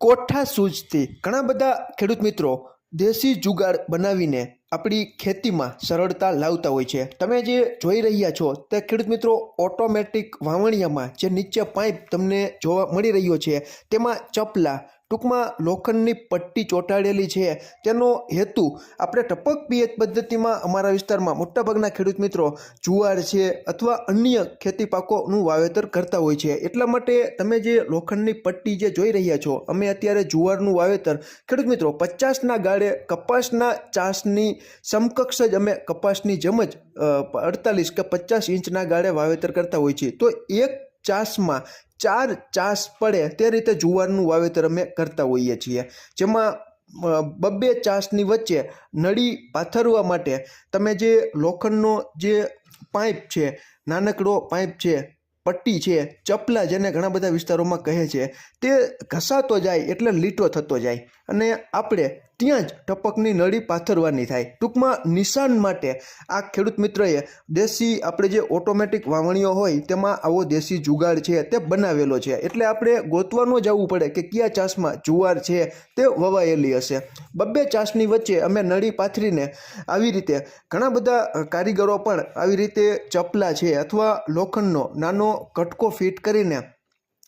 કોઠા સૂજથી ઘણા બધા ખેડૂત મિત્રો દેશી જુગાડ બનાવીને આપણી ખેતીમાં સરળતા લાવતા હોય છે. તમે જે જોઈ રહ્યા છો તે ખેડૂત મિત્રો ઓટોમેટિક વાવણિયામાં જે નીચે પાઇપ તમને જોવા મળી રહ્યો છે, તેમાં ચપલા, ટૂંકમાં લોખંડની પટ્ટી ચોંટાડેલી છે. તેનો હેતુ આપણે ટપક પિયત પદ્ધતિમાં અમારા વિસ્તારમાં મોટાભાગના ખેડૂત મિત્રો જુવાર છે અથવા અન્ય ખેતી પાકોનું વાવેતર કરતા હોય છે. એટલા માટે તમે જે લોખંડની પટ્ટી જે જોઈ રહ્યા છો, અમે અત્યારે જુવારનું વાવેતર ખેડૂત મિત્રો પચાસના ગાળે, કપાસના ચાસની સમકક્ષ જ અમે કપાસની જેમ જ અડતાલીસ કે પચાસ ઇંચના ગાળે વાવેતર કરતા હોય છીએ. તો એક ચાસમાં ચાર ચાસ પડે તે રીતે જુવારનું વાવેતર અમે કરતા હોઈએ છીએ. જેમાં બબ્બે ચાસની વચ્ચે નળી પાથરવા માટે તમે જે લોખંડનો જે પાઇપ છે, નાનકડો પાઇપ છે, પટ્ટી છે, ચપલા જેને ઘણા બધા વિસ્તારોમાં કહે છે, તે ઘસાતો જાય એટલે લીટો થતો જાય. અને આપણે ત્યાં જ ટપકની નળી પાથરવાની થાય. ટૂંકમાં નિશાન માટે આ ખેડૂત મિત્રએ દેશી આપણે જે ઓટોમેટિક વાવણીઓ હોય તેમાં આવો દેશી જુગાડ છે તે બનાવેલો છે. એટલે આપણે ગોતવા ન જવું પડે કે કયા ચાસમાં જુવાર છે તે વવાયેલી હશે. બબ્બે ચાસની વચ્ચે અમે નળી પાથરીને આવી રીતે ઘણા બધા કારીગરો પણ આવી રીતે ચપલા છે અથવા લોખંડનો નાનો કટકો ફિટ કરીને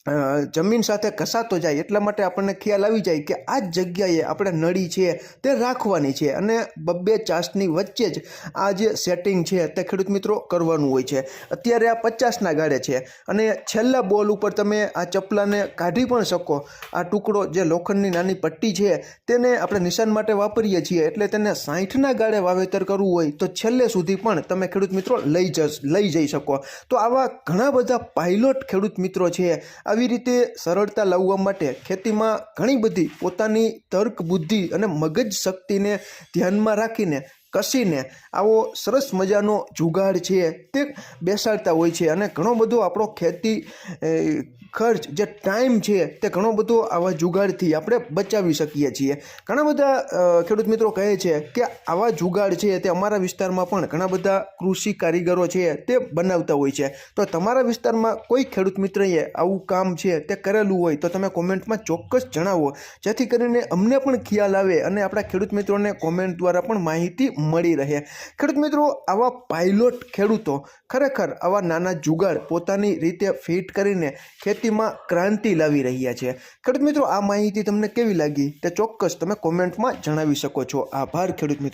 જમીન સાથે ઘસાતો જાય એટલા માટે આપણને ખ્યાલ આવી જાય કે આ જ જગ્યાએ આપણે નળી છે તે રાખવાની છે અને બબ્બે ચાસની વચ્ચે જ આ જે સેટિંગ છે તે ખેડૂત મિત્રો કરવાનું હોય છે. અત્યારે આ પચાસના ગાળે છે અને છેલ્લા બોલ ઉપર તમે આ ચપલાને કાઢી પણ શકો. આ ટુકડો જે લોખંડની નાની પટ્ટી છે તેને આપણે નિશાન માટે વાપરીએ છીએ એટલે તેને સાઠના ગાળે વાવેતર કરવું હોય તો છેલ્લે સુધી પણ તમે ખેડૂત મિત્રો લઈ જશ, લઈ જઈ શકો. તો આવા ઘણા બધા પાયલોટ ખેડૂત મિત્રો છે. આવી રીતે સરળતા લાવવા માટે ખેતીમાં ઘણી બધી પોતાની તર્ક બુદ્ધિ અને મગજ શક્તિને ધ્યાનમાં રાખીને કસીને આવો સરસ મજાનો જુગાડ છે. તે બેસાડતા હોય છે અને ઘણો બધો આપણો ખેતી ખર્ચ જે ટાઈમ છે તે ઘણો બધો આવા જુગાડથી આપણે બચાવી શકીએ છીએ. ઘણા બધા ખેડૂત મિત્રો કહે છે કે આવા જુગાડ છે તે અમારા વિસ્તારમાં પણ ઘણા બધા કૃષિ કારીગરો છે તે બનાવતા હોય છે. તો તમારા વિસ્તારમાં કોઈ ખેડૂત મિત્રએ આવું કામ છે તે કરેલું હોય તો તમે કોમેન્ટમાં ચોક્કસ જણાવો. જેથી કરીને અમને પણ ખ્યાલ આવે અને આપણા ખેડૂત મિત્રોને કોમેન્ટ દ્વારા પણ માહિતી મળી રહે. ખેડૂત મિત્રો, આવા પાયલોટ ખેડૂતો ખરેખર આવા નાના જુગાડ પોતાની રીતે ફિટ કરીને ખેતીમાં ક્રાંતિ લાવી રહ્યા છે. ખેડૂત મિત્રો, આ માહિતી તમને કેવી લાગી તે ચોક્કસ તમે કોમેન્ટમાં જણાવી શકો છો. આભાર ખેડૂત મિત્રો.